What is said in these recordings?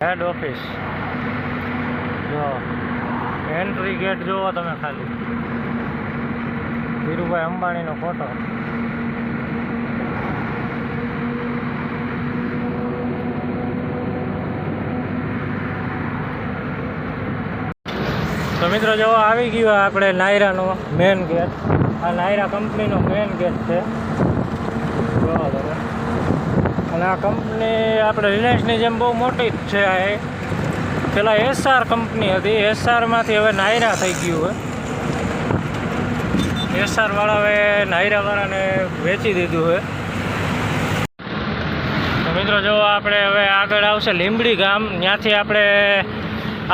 હેડ office જો entry gate જુઓ તમે ખાલી. ધીરુભાઈ અંબાણીનો ફોટો તો મિત્રો, જો આવી ગયો આપણે નાયરાનો મેન ગેટ આ નાયરા કંપનીનો મેન ગેટ છે જો તમે અને આ કંપની આપણે રિલાયન્સની જેમ બહુ મોટી જ છે આ પેલા એસઆર કંપની હતી. એસઆરમાંથી હવે નાયરા થઈ ગયું હોય એસઆર વાળા હવે નાયરા વાળાને વેચી દીધું હોય તો મિત્રો જો આપણે હવે આગળ આવશે લીંબડી ગામ. ત્યાંથી આપણે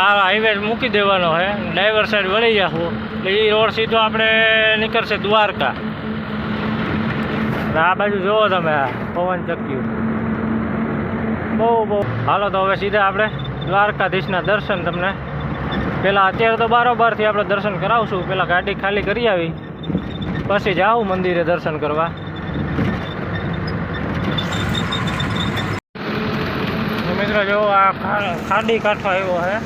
આ હાઈવે મૂકી દેવાનો છે ડ્રાઈવર સાઈડ વળી જાવ એટલે એ રોડ સીધો આપણે નીકળશે દ્વારકા. આ બાજુ જુઓ તમે આ પવન ચક્યું બહુ બહુ. હાલો, તો હવે સીધા આપણે દ્વારકાધીશના દર્શન તમને. પહેલાં અત્યારે તો બારોબારથી આપણે દર્શન કરાવશું. પહેલાં ગાડી ખાલી કરી આવી. પછી જાઉં મંદિરે દર્શન કરવા. મિત્રો જો આ ખાડી કાંઠો આવ્યો છે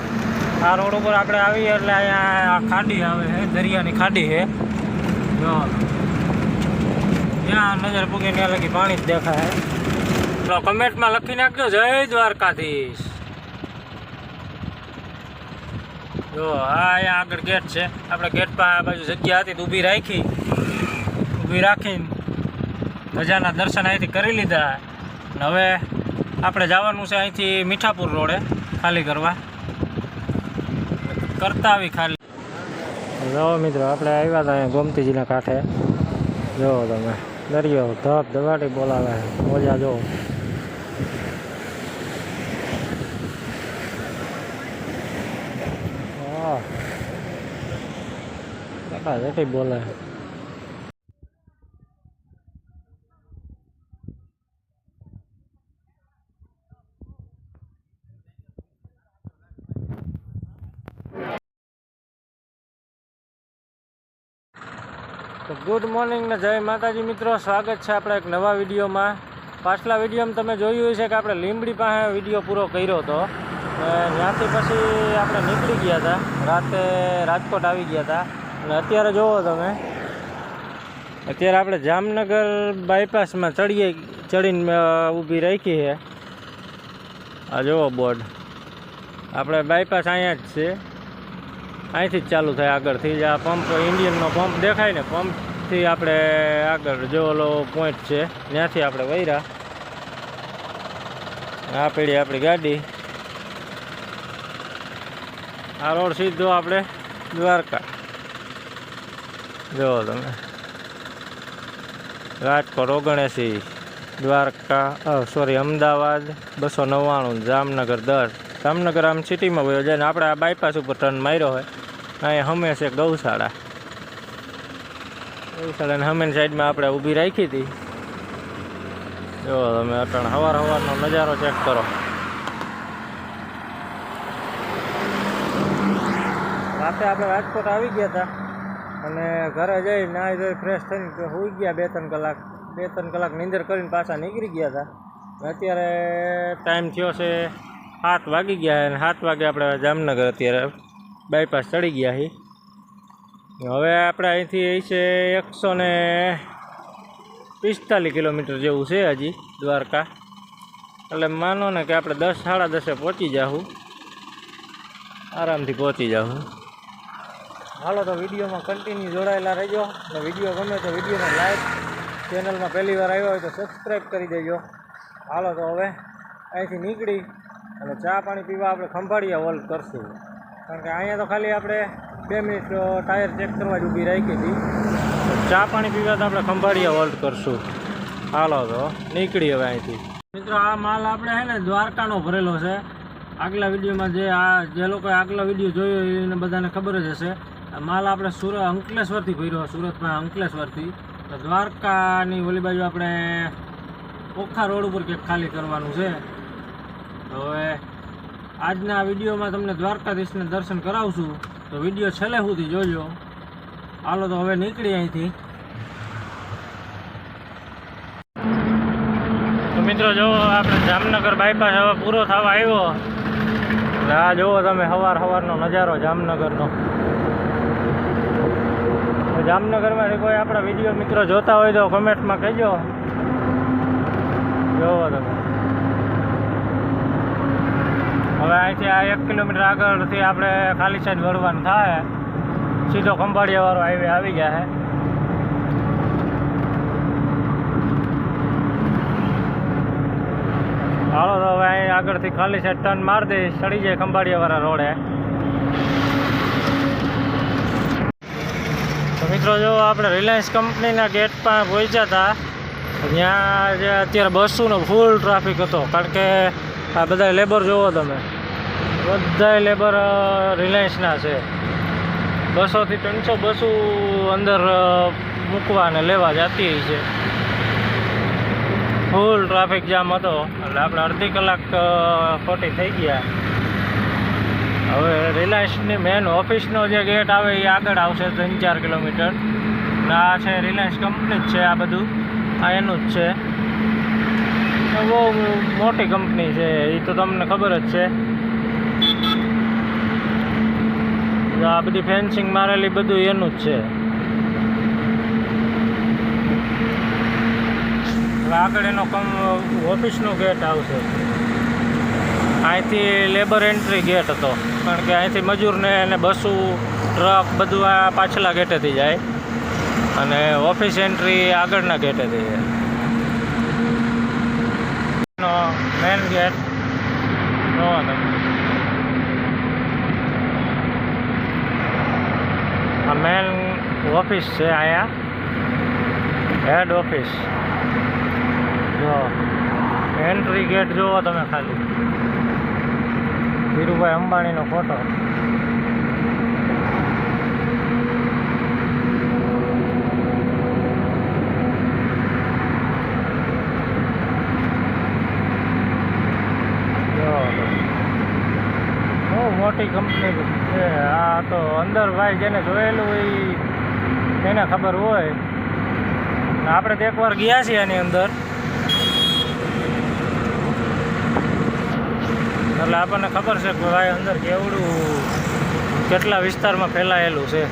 આ રોડ ઉપર આપણે આવીએ એટલે અહીંયા આ ખાડી આવે છે દરિયાની ખાડી છે જો. જ્યાં નજર પૂગીને ત્યાં લગી પાણી જ દેખાય તો કમેન્ટમાં લખી નાખજો. જય દ્વારકાધીશ. જો હા અહીંયા આગળ ગેટ છે. આપણે ગેટ પર આ બાજુ જગ્યા હતી તો ઊભી રાખી. ઊભી રાખીને ધજાના દર્શન અહીંથી કરી લીધા. અને હવે આપણે જવાનું છે અહીંથી મીઠાપુર રોડે, ખાલી કરવા. કરતા આવી ખાલી. જો મિત્રો, આપણે આવ્યા હતા અહીંયા ગોમતીજીના કાંઠે. જો તમે, દરિયો, ધબ, ધબાટી બોલાવે મજા મોજા જો. કાકા જેટી બોલે છે તો ગુડ મોર્નિંગ ને જય માતાજી મિત્રો. સ્વાગત છે આપણા એક નવા વિડીયોમાં. પાછલા વિડીયોમાં તમે જોયું હશે કે આપણે લીંબડી પાસે વીડિયો પૂરો કર્યો હતો. ત્યાંથી પછી આપણે નીકળી ગયા હતા. રાતે રાજકોટ આવી ગયા હતા. અને અત્યારે જુઓ તમે. અત્યારે આપણે જામનગર બાયપાસમાં ચડીએ, ચડીને ઊભી રાખી છે. આ જુઓ બોર્ડ. આપણે બાયપાસ અહીંયા જ છે. અહીંથી જ ચાલુ થાય આગળથી જ આ પંપ ઇન્ડિયનનો પંપ દેખાય ને પંપથી આપણે આગળ જો ઓલો પોઈન્ટ છે, ત્યાંથી આપણે વૈરા આ પેઢી આપણી ગાડી. આ રોડ સીધો આપણે દ્વારકા. જુઓ તમે. રાજકોટ ઓગણસી દ્વારકા સોરી અમદાવાદ, બસો નવ્વાણું, જામનગર દસ જામનગર આમ સિટીમાં ગયો જાય ને આપણે આ બાયપાસ ઉપર ટર્ન માર્યો હોય અહીંયા હંમેશા ગૌશાળા. ગૌશાળાને હમેન સાઈડમાં આપણે ઊભી રાખી હતી. જો તમે અટણ હવાર હવારનો નજારો ચેક કરો. રાતે આપણે રાજકોટ આવી ગયા હતા. અને ઘરે જઈ નાહી ધોઈ ફ્રેશ થઈને હોઈ ગયા બે ત્રણ કલાક. બે ત્રણ કલાક નીંદર કરીને પાછા નીકળી ગયા હતા. અત્યારે ટાઈમ થયો છે સાત વાગી ગયા અને સાત વાગે આપણે જામનગર અત્યારે બાયપાસ ચડી ગયા છીએ. હવે આપણે અહીંથી એ છે એકસો ને પિસ્તાલીસ કિલોમીટર જેવું છે હજી દ્વારકા. એટલે માનો ને કે આપણે દસ, સાડા દસે પહોંચી જાઉં આરામથી પહોંચી જાઉં હાલો તો વિડીયોમાં કન્ટિન્યુ જોડાયેલા રહેજો. અને વીડિયો ગમે તો વિડીયોને લાઈક ચેનલમાં પહેલી વાર આવ્યો હોય તો સબસ્ક્રાઈબ કરી દેજો. હાલો તો હવે અહીંથી નીકળી અને ચા પાણી પીવા આપણે ખંભાળિયા હોલ્ડ કરશું. કારણ કે અહીંયા તો ખાલી આપણે બે મિનિટ ટાયર ચેક કરવા જ ઊભી રાખી હતી. ચા પાણી પીવા તો આપણે ખંભાળિયા હોલ્ડ કરશું. હાલો તો નીકળી હવે અહીંથી. મિત્રો, આ માલ આપણે છે ને દ્વારકાનો ભરેલો છે. આગલા વિડીયોમાં જે આ, જે લોકોએ આગલા વીડિયો જોયો એને બધાને ખબર જ હશે. માલ આપણે સુરત અંકલેશ્વરથી ભર્યો, સુરતમાં અંકલેશ્વરથી. તો દ્વારકાની ઓલી બાજુ આપણે ઓખા રોડ ઉપર ક્યાંક ખાલી કરવાનું છે. તો હવે આજના વિડીયોમાં તમને દ્વારકાધીશને દર્શન કરાવશું. તો વીડિયો છેલ્લે સુધી જોજો. હાલો તો હવે નીકળી અહીંથી. તો મિત્રો જો આપણે જામનગર બાયપાસ હવે પૂરો થવા આવ્યો. આ જુઓ તમે સવાર સવારનો નજારો જામનગરનો. તો જામનગરમાંથી કોઈ આપણા વીડિયો મિત્રો જોતા હોય તો કમેન્ટમાં કહેજો. જોવો તમે. હવે અહીંથી આ એક કિલોમીટર આગળથી આપણે ખાલી સાઈડ વળવાનું થાય. સીધો ખંભાળિયાવાળો હાઈવે આવી ગયા છે. હાલો તો હવે અહીં આગળથી ખાલી સાઈડ ટર્ન માર દે ચડી જાય ખંભાળિયાવાળા રોડે તો મિત્રો, જો આપણે રિલાયન્સ કંપનીના ગેટ પાસે પહોંચ્યા હતા ત્યાં જે અત્યારે બસોનો ફૂલ ટ્રાફિક હતો. કારણ કે આ બધા લેબર જોવો તમે. બધા લેબર રિલાયન્સના છે. બસોથી ત્રણસો બસો અંદર મૂકવા અને લેવા જતી છે. ફૂલ ટ્રાફિક જામ હતો. એટલે આપણે અડધી કલાક ખોટી થઈ ગયા. હવે રિલાયન્સની મેન ઓફિસનો જે ગેટ આવે એ આગળ આવશે ત્રણ ચાર કિલોમીટર. ને આ છે રિલાયન્સ કંપની જ છે આ બધું. આ એનું જ છે. બહુ મોટી કંપની છે. એ તો તમને ખબર જ છે. આ બધી ફેન્સિંગ મારેલી બધું એનું જ છે. આગળ એનો ઓફિસનો ગેટ આવશે. અહીંથી લેબર એન્ટ્રી ગેટ હતો. કારણ કે અહીંથી મજૂરને અને બસો, ટ્રક બધું આ પાછલા ગેટેથી જાય. અને ઓફિસ એન્ટ્રી આગળના ગેટેથી જાય. મેન ગેટ આ મેન ઓફિસ છે અહીંયા. Head office. જો. એન્ટ્રી ગેટ જુઓ તમે ખાલી. ધીરુભાઈ અંબાણીનો ફોટો મોટી કંપની છે. આ તો અંદર ભાઈ જેને જોયેલું હોય એને ખબર હોય. આપણે તો એકવાર ગયા છીએ એની અંદર. એટલે આપણને ખબર છે કે ભાઈ અંદર કેવડું કેટલા વિસ્તારમાં ફેલાયેલું છે.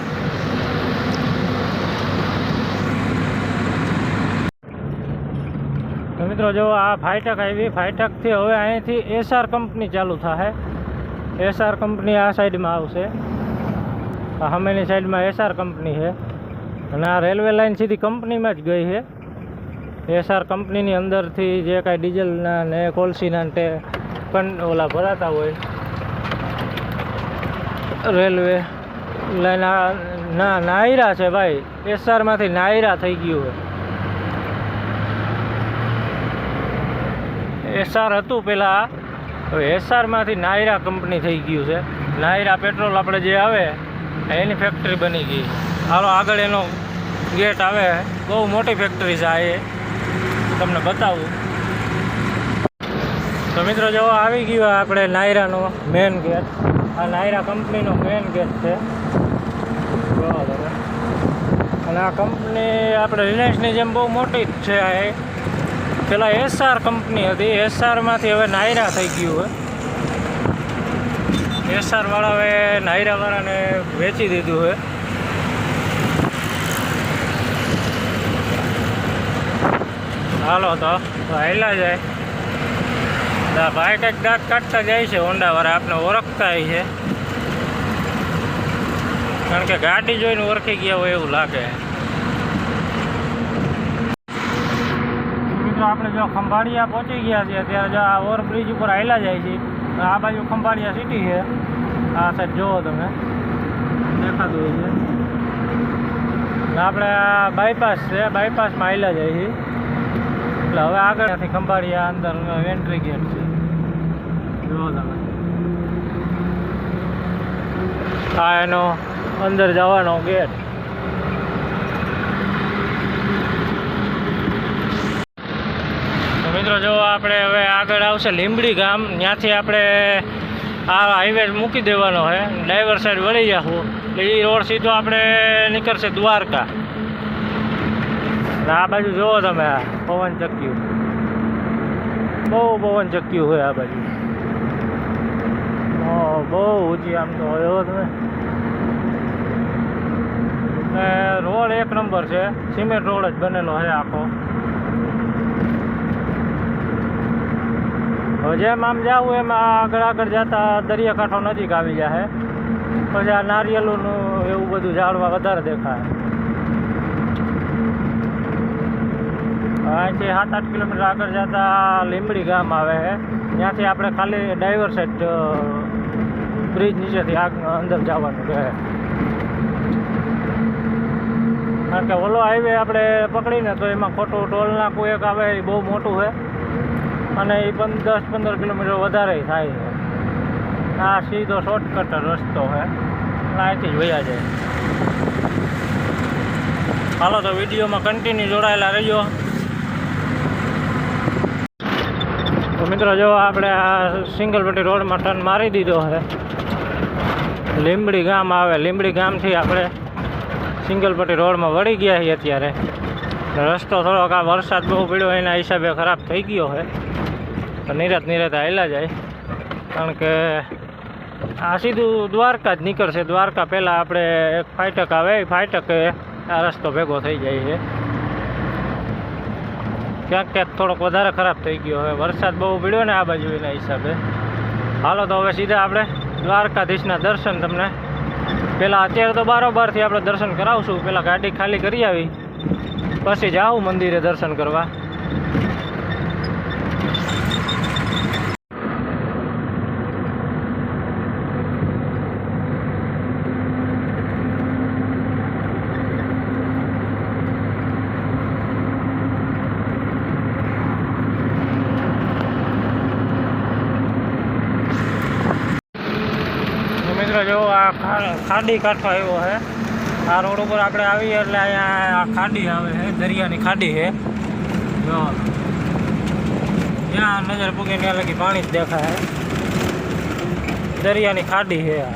મિત્રો જો આ ફાયટક આવી, ફાયટકથી હવે અહીંથી એસઆર કંપની ચાલુ થશે એસઆર કંપની આ સાઈડમાં આવશે. આ સામેની સાઈડમાં એસઆર કંપની છે. અને આ રેલવે લાઇન સીધી કંપનીમાં જ ગઈ છે. એસઆર કંપનીની અંદરથી જે કાંઈ ડીઝલના ને કોલસીના ને કન ઓલા ભરાતા હોય. રેલવે ના નાયરા છે ભાઈ. એસઆરમાંથી નાયરા થઈ ગયું હોય. એસઆર હતું પહેલાં હવે એસઆરમાંથી નાયરા કંપની થઈ ગયું છે. નાયરા પેટ્રોલ આપણે જે આવે, એની ફેક્ટરી બની ગઈ. હાલો, આગળ એનો ગેટ આવે. બહુ મોટી ફેક્ટરી છે આ એ. તમને બતાવું. તો મિત્રો જો આવી ગયો આપણે નાયરાનો મેન ગેટ આ નાયરા કંપનીનો મેન ગેટ છે. અને આ કંપની આપણે રિલાયન્સની જેમ બહુ મોટી જ છે આ પેલા એસઆર કંપની હતી. એસઆરમાંથી હવે નાયરા થઈ ગયું હોય. એસઆર વાળાએ નાયરા વાળાને વેચી દીધું હોય. હાલો તો હાલ્યા જાય. દા ભાઈ કંઈક દાંત કાઢતા જાય છે હોન્ડાવાળા આપણે ઓળખતા છે. કારણ કે ગાડી જોઈને ઓળખી ગયા હોય એવું લાગે. મિત્રો, આપણે જો ખંભાળિયા પહોંચી ગયા છીએ, ત્યારે જો આ ઓવરબ્રિજ ઉપર આવેલા જાય છે. આ બાજુ ખંભાળિયા સિટી છે. આ સાઈડ જુઓ તમે. દેખાતું હોય છે. આપણે આ બાયપાસ છે બાયપાસમાં આવેલા જાય છે. એટલે હવે આગળ ખંભાળિયા અંદર એન્ટ્રી ગેટ છે. આ એનો અંદર જવાનો ગેટ. મિત્રો જો આપણે હવે આગળ આવશે લીંબડી ગામ, ત્યાંથી આપણે આ હાઈવે મૂકી દેવાનો છે. ડ્રાઈવર સાઈડ વળી જશું એટલે એ રોડ સીધો આપણે નીકળશે દ્વારકા. આ બાજુ જુઓ તમે આ પવન ચક્યું બહુ પવન ચક્યું હોય આ બાજુ. ઓહો ઊંચી આમ તો જોવો તમે. ને રોડ એક નંબર છે, સિમેન્ટ રોડ જ બનેલો છે આખો. જેમ આમ જાવું એમ આગળ આગળ જતા દરિયાકાંઠો નજીક આવી જાય પછી આ નારિયેલોનું એવું બધું ઝાડવા વધારે દેખાય. અહીંથી સાત આઠ કિલોમીટર આગળ જતા લીંબડી ગામ આવે છે. ત્યાંથી આપણે ખાલી ડાઈવર સાઈડ બ્રિજ નીચેથી આગ, અંદર જવાનું રહે કારણ કે ઓલો હાઈવે આપણે પકડીને તો એમાં ખોટું ટોલ નાખવું એક આવે, એ બહુ મોટું છે. અને એ પણ દસ પંદર કિલોમીટર વધારે થાય છે. આ સીધો શોર્ટકટ રસ્તો છે. અહીંથી જ વયા જાય. હાલો તો વિડીયોમાં કન્ટિન્યુ જોડાયેલા રહેજો તો મિત્રો, જો આપણે આ સિંગલ પટ્ટી રોડમાં ટર્ન મારી દીધો છે. લીંબડી ગામ આવે. લીંબડી ગામથી આપણે સિંગલ પટ્ટી રોડમાં વળી ગયા છીએ અત્યારે. રસ્તો થોડોક આ વરસાદ બહુ પડ્યો એના હિસાબે ખરાબ થઈ ગયો છે. તો નિરાત નિરાત હાલ્યા જાય. કારણ કે આ સીધું દ્વારકા જ નીકળશે. દ્વારકા પહેલાં આપણે એક ફાટક આવે. એ ફાટકે આ રસ્તો ભેગો થઈ જાય છે. ક્યાંક ક્યાંક થોડોક વધારે ખરાબ થઈ ગયો. હવે વરસાદ બહુ પડ્યો ને આ બાજુ એના હિસાબે. હાલો તો હવે સીધા આપણે દ્વારકાધીશના દર્શન તમને. પહેલાં અત્યારે તો બારોબારથી આપણે દર્શન કરાવશું. પહેલાં ગાડી ખાલી કરી આવી. પછી જાઉં મંદિરે દર્શન કરવા તો મિત્રો જો આ ખા- ખાડી કાંઠો આવ્યો છે આ રોડ ઉપર આપણે આવીએ એટલે અહીંયા આ ખાડી આવે છે દરિયાની ખાડી છે જો. જ્યાં નજર પૂગે ત્યાં લગી પાણી જ દેખાય દરિયાની ખાડી છે આ.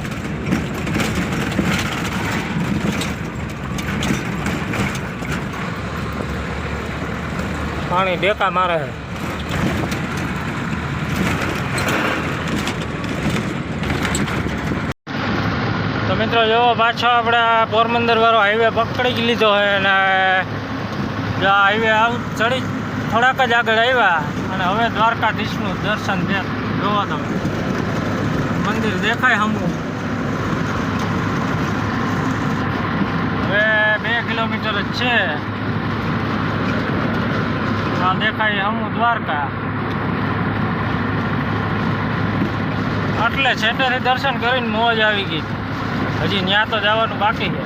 પાણી ડેકા મારે છે મિત્રો, જો પાછો આપણે આ પોરબંદર હાઈવે પકડી લીધો છે અને જો હાઈવે આવ ચડી થોડાક જ આગળ આવ્યા અને હવે દ્વારકાધીશનું દર્શન છે જોવો તમે. મંદિર દેખાય હમું. હવે બે કિલોમીટર જ છે. આ દેખાય હમું દ્વારકા. એટલે છેટેથી દર્શન કરીને મોજ આવી ગઈ. હજી ત્યાં તો જવાનું બાકી છે.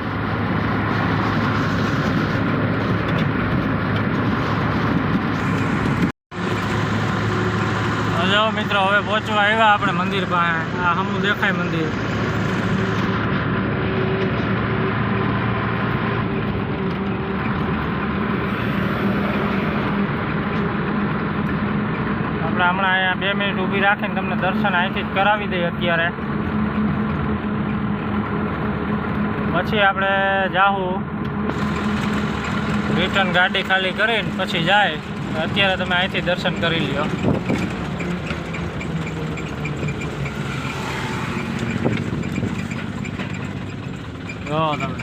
જાઓ મિત્રો, હવે પહોંચવા આવ્યા આપણે મંદિર પાસે. આ હમું દેખાય મંદિર. આપણે હમણાં અહીંયા બે મિનિટ ઊભી રાખીને તમને દર્શન અહીંથી જ કરાવી દઈએ અત્યારે. પછી આપણે જાહું. રિટર્ન ગાડી ખાલી કરીને પછી જાય. અત્યારે તમે અહીંથી દર્શન કરી લ્યો. જો તમે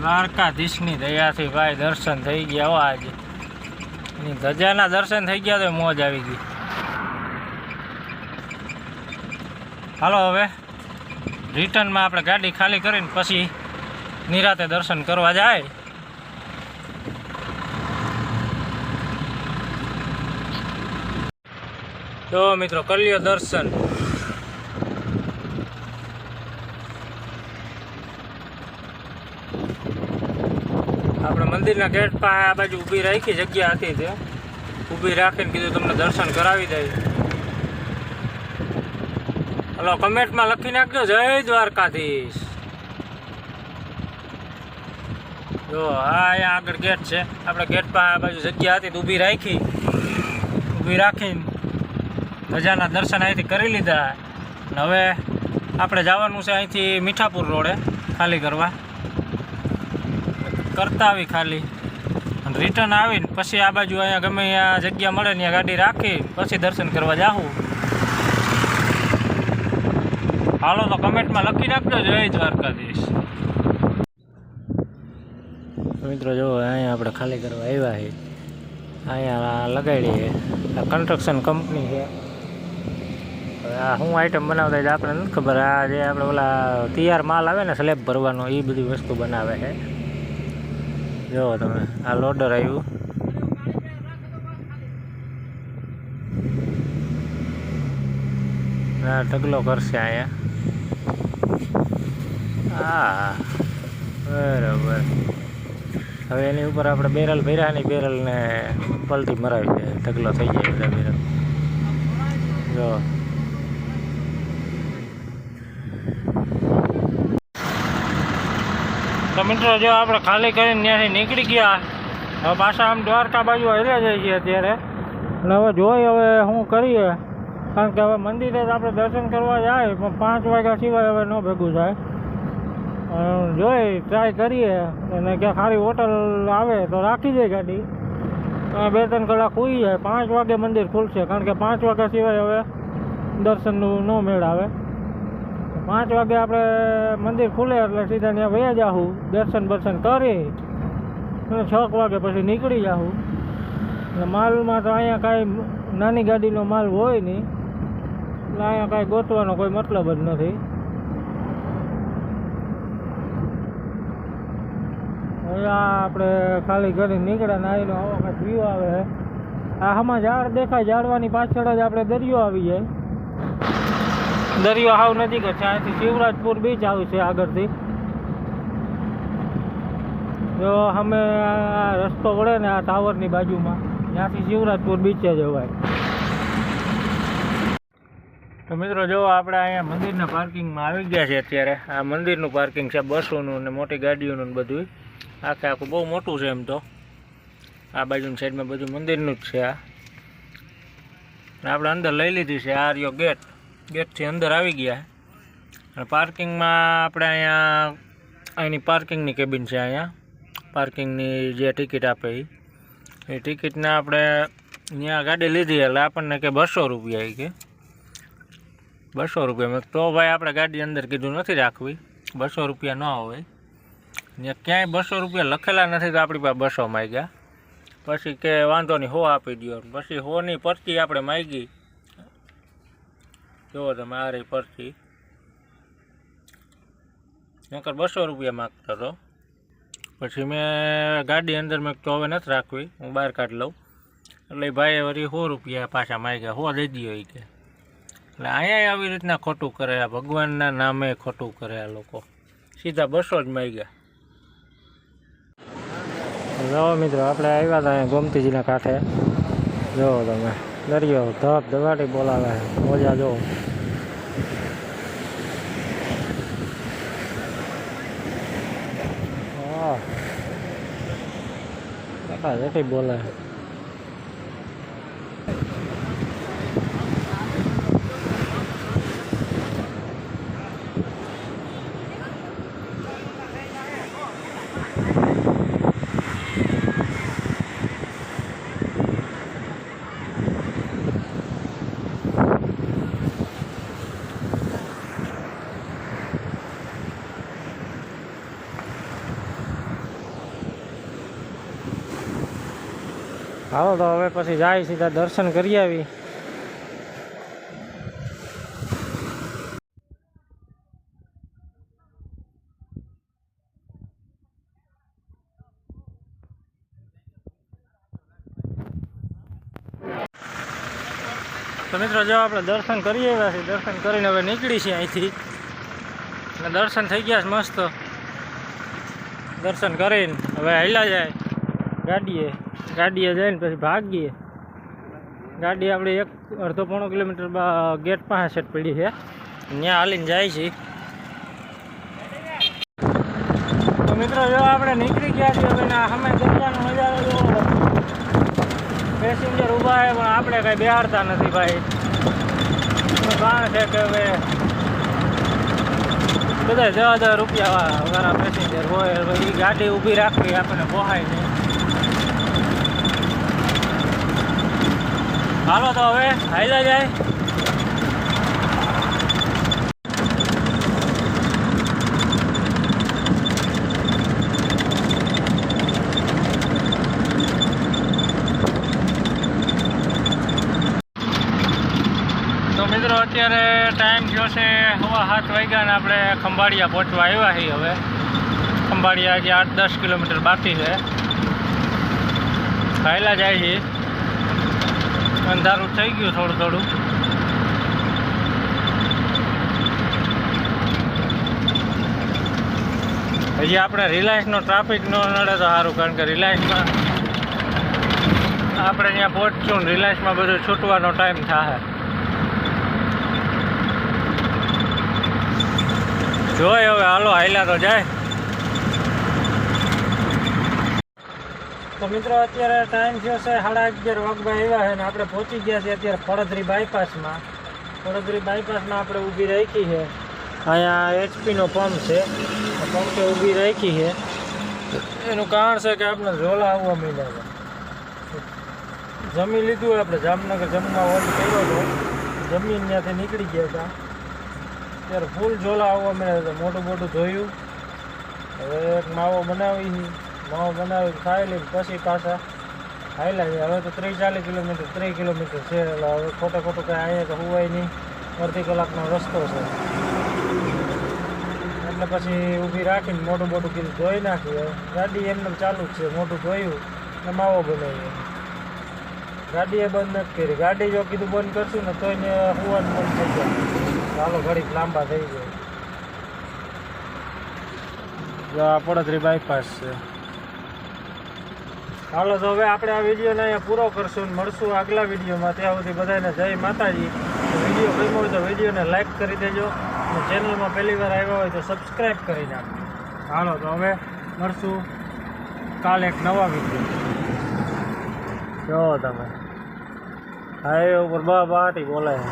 દ્વારકાધીશની દયાથી ભાઈ દર્શન થઈ ગયા હો આજે. એની ધજાના દર્શન થઈ ગયા તો મોજ આવી ગઈ. હાલો હવે. રિટર્નમાં આપણે ગાડી ખાલી કરીને પછી નિરાતે દર્શન કરવા જાય. તો મિત્રો કરી લ્યો દર્શન. આપણે મંદિરના ગેટ પાસે આ બાજુ ઊભી રાખી જગ્યા હતી તે. ઊભી રાખીને કીધું તમને દર્શન કરાવી દઈએ. હલો, કમેન્ટમાં લખી નાખજો. જય દ્વારકાધીશ. જો, હા, અહીંયા આગળ ગેટ છે. આપણે ગેટ પાસે આ બાજુ જગ્યા હતી ઊભી રાખી. ઊભી રાખીને ધજાના દર્શન અહીંથી કરી લીધા. અને હવે આપણે જવાનું છે અહીંથી મીઠાપુર રોડે, ખાલી કરવા. કરતા આવી ખાલી. અને રિટર્ન આવીને પછી આ બાજુ અહીંયા ગમે અહીંયા જગ્યા મળે ત્યાં ગાડી રાખી, પછી દર્શન કરવા જાઉં હાલો તો કમેન્ટમાં લખી નાખજો. જય દ્વારકાધીશ. મિત્રો, જો અહીંયા આપણે ખાલી કરવા આવ્યા છે અહીંયા લગાડી આ કન્સ્ટ્રક્શન કંપની છે. હવે આ શું આઈટમ બનાવતા હોય આપણે નથી ખબર. આ જે આપણે ઓલા તૈયાર માલ આવે ને સ્લેબ ભરવાનો, એ બધી વસ્તુ બનાવે છે. જુઓ તમે, આ લોડર આવ્યું. આ ઢગલો કરશે અહીંયા. હા બરાબર. હવે એની ઉપર આપણે બેરલ ભર્યા ની બેરલને પલટી મરાવી દે. ઢગલો થઈ જાય બધા બેરલ. જો. તો મિત્રો, જો આપણે ખાલી કરીને ત્યાંથી નીકળી ગયા. હવે પાછા આમ દ્વારકા બાજુ હર્યા જઈએ અત્યારે. અને હવે જોઈ હવે શું કરીએ. કારણ કે હવે મંદિરે જ આપણે દર્શન કરવા જાય, પણ પાંચ વાગ્યા સિવાય હવે ન ભેગું થાય. જોઈ ટ્રાય કરીએ. અને ક્યાં સારી હોટલ આવે તો રાખી દે ગાડી. બે ત્રણ કલાક હોઈ જાય. પાંચ વાગે મંદિર ખુલશે, કારણ કે પાંચ વાગ્યા સિવાય હવે દર્શનનું ન મેળ આવે. પાંચ વાગે આપણે મંદિર ખુલે એટલે સીધા ત્યાં વયા જાઉં દર્શન બર્શન કરી. અને છ વાગે પછી નીકળી જાઉં એટલે માલમાં તો અહીંયા કાંઈ નાની ગાડીનો માલ હોય નહીં. એટલે અહીંયા કાંઈ ગોતવાનો કોઈ મતલબ જ નથી. આ આપણે ખાલી ઘરે નીકળ્યા ને આવીને આવો કાંઈક વ્યૂ આવે છે આ આમાં ઝાડ દેખાય, ઝાડવાની પાછળ જ આપણે દરિયો આવી જાય. દરિયો હાવ નજીક જ છે, અહીંથી શિવરાજપુર બીચ આવશે આગળથી. જો અમે આ રસ્તો વળે ને આ ટાવરની બાજુમાં, ત્યાંથી શિવરાજપુર બીચે જવાય. તો મિત્રો જો આપણે અહીંયા મંદિરના પાર્કિંગમાં આવી ગયા છે અત્યારે. આ મંદિરનું પાર્કિંગ છે, બસોનું ને મોટી ગાડીઓનું ને બધું આખે આખું બહુ મોટું છે એમ તો. આ બાજુની સાઈડમાં બધું મંદિરનું જ છે આ. આપણે અંદર લઈ લીધી છે આ રહ્યો ગેટ. ગેટથી અંદર આવી ગયા. અને પાર્કિંગમાં આપણે અહીંયા, અહીંની પાર્કિંગની કેબિન છે અહીંયા. પાર્કિંગની જે ટિકિટ આપે એ એ ટિકિટને આપણે અહીંયા ગાડી લીધી એટલે આપણને કે બસો રૂપિયા એ કે. બસો રૂપિયા તો ભાઈ આપણે ગાડી અંદર કીધું નથી રાખવી. બસો રૂપિયા ન હોય. ત્યાં ક્યાંય બસો રૂપિયા લખેલા નથી તો આપણી પાસે બસો માગ્યા. પછી કે વાંધો નહીં, હો આપી દો પછી હોની પરચી આપણે માગી. જુઓ તમે આ રહી પરચી નકર બસો રૂપિયા માગતો હતો. પછી મેં ગાડી અંદર મેં તો હવે નથી રાખવી. હું બહાર કાઢી લઉં. એટલે ભાઈ વળી સો રૂપિયા પાછા માગ્યા. હો દઈ દો એ કે. એટલે અહીંયા આવી રીતના ખોટું કરે આ ભગવાનના નામે ખોટું કરે આ લોકો. સીધા બસો જ માગ્યા. જો મિત્રો, આપણે આવ્યા હતા અહીંયા ગોમતીજીના કાંઠે. જોવો તમે, દરિયો ધબ ધબાટી બોલાવે મોજા જો. વાહ. કાકા હાલો તો હવે પછી જાય સીધા દર્શન કરી આવી. તો મિત્રો, જો આપણે દર્શન કરી આવ્યા છીએ, દર્શન કરીને હવે નીકળી છીએ અહીંથી. દર્શન થઈ ગયા છે મસ્ત. દર્શન કરીને હવે હાલ્યા જાય. ગાડીએ ગાડીએ જઈને પછી ભાગીએ. ગાડી આપણે એક અડધો પોણો કિલોમીટર ગેટ પાસે પડી છે. ત્યાં હાલીને જાય છે. મિત્રો, જો આપણે નીકળી ગયા છીએ, હવે અમે દરિયાનો નજારો જોવો પેસેન્જર ઊભા છે, પણ આપણે કાંઈ બેહાડતા નથી ભાઈ. કારણ છે કે હવે બધા જવા દસ રૂપિયા વાળા પેસેન્જર હોય એ ગાડી ઊભી રાખવી આપણને પોહાય નહીં. હાલો તો હવે હાઈલા જાય. મિત્રો અત્યારે ટાઈમ થયો છે હવા સાત વાગ્યા ને આપણે ખંભાળિયા પહોંચવા આવ્યા છીએ હવે. ખંભાળિયા જે આઠ દસ કિલોમીટર બાકી છે. ખાયલા જાય છીએ. અંધારું થઈ ગયું થોડું થોડું. હજી આપણે રિલાયન્સનો ટ્રાફિક ન નડે તો સારું, કારણ કે રિલાયન્સમાં આપણે ત્યાં પહોંચશું રિલાયન્સમાં બધું છૂટવાનો ટાઈમ થાય જોય હવે, હાલો, હાલ્યા તો જાય. તો મિત્રો, અત્યારે ટાઈમ થયો છે સાડા અગિયાર વાગવા આવ્યા છે ને આપણે પહોંચી ગયા છીએ અત્યારે પડદરી બાયપાસમાં પડદરી બાયપાસમાં આપણે ઊભી રાખી છે. અહીંયા એચપીનો પંપ છે. પંપે ઊભી રાખી છે. એનું કારણ છે કે આપણે ઝોલા આવવા મળ્યા છે. જમી લીધું આપણે. જામનગર જમવા ઓર્ડર કર્યો હતો. જમીન ત્યાંથી નીકળી ગયા હતા. ત્યારે ફૂલ ઝોલા આવવા મળ્યા હતા મોટું મોટું જોયું હવે એક માવો બનાવી છે. માવો બનાવી ખાઈ લઈ પછી પાછા હાલ્યા છે હવે તો ત્રીસ ચાલીસ કિલોમીટર, ત્રીસ કિલોમીટર છે. એટલે હવે ખોટે ખોટું કાંઈ અહીંયા તો હોવાય નહીં. અડધી કલાકનો રસ્તો છે. એટલે પછી ઊભી રાખીને મોટું મોટું કીધું, ધોઈ નાખ્યું ગાડી એમને ચાલુ જ છે. મોટું ધોયું, ને માવો બનાવ્યો. ગાડીએ બંધ નથી કરી. ગાડી જો કીધું બંધ કરશું ને તોય હુવાનું બંધ થઈ જાય. ચાલો ઘડીક લાંબા થઈ જાય. પડતરી બાયપાસ છે. ચાલો તો હવે આપણે આ વિડીયોને અહીંયા પૂરો કરશું મળશું આગલા વિડીયોમાં. ત્યાં સુધી બધાને જય માતાજી. વીડિયો ગમ્યો હોય તો વિડીયોને લાઈક કરી દેજો. અને ચેનલમાં પહેલી વાર આવ્યા હોય તો સબસ્ક્રાઈબ કરી નાખો હાલો, તો હવે મળશું કાલે એક નવા વીડિયો જો તમે. હાઈવે ઉપર બા બાટી બોલાય.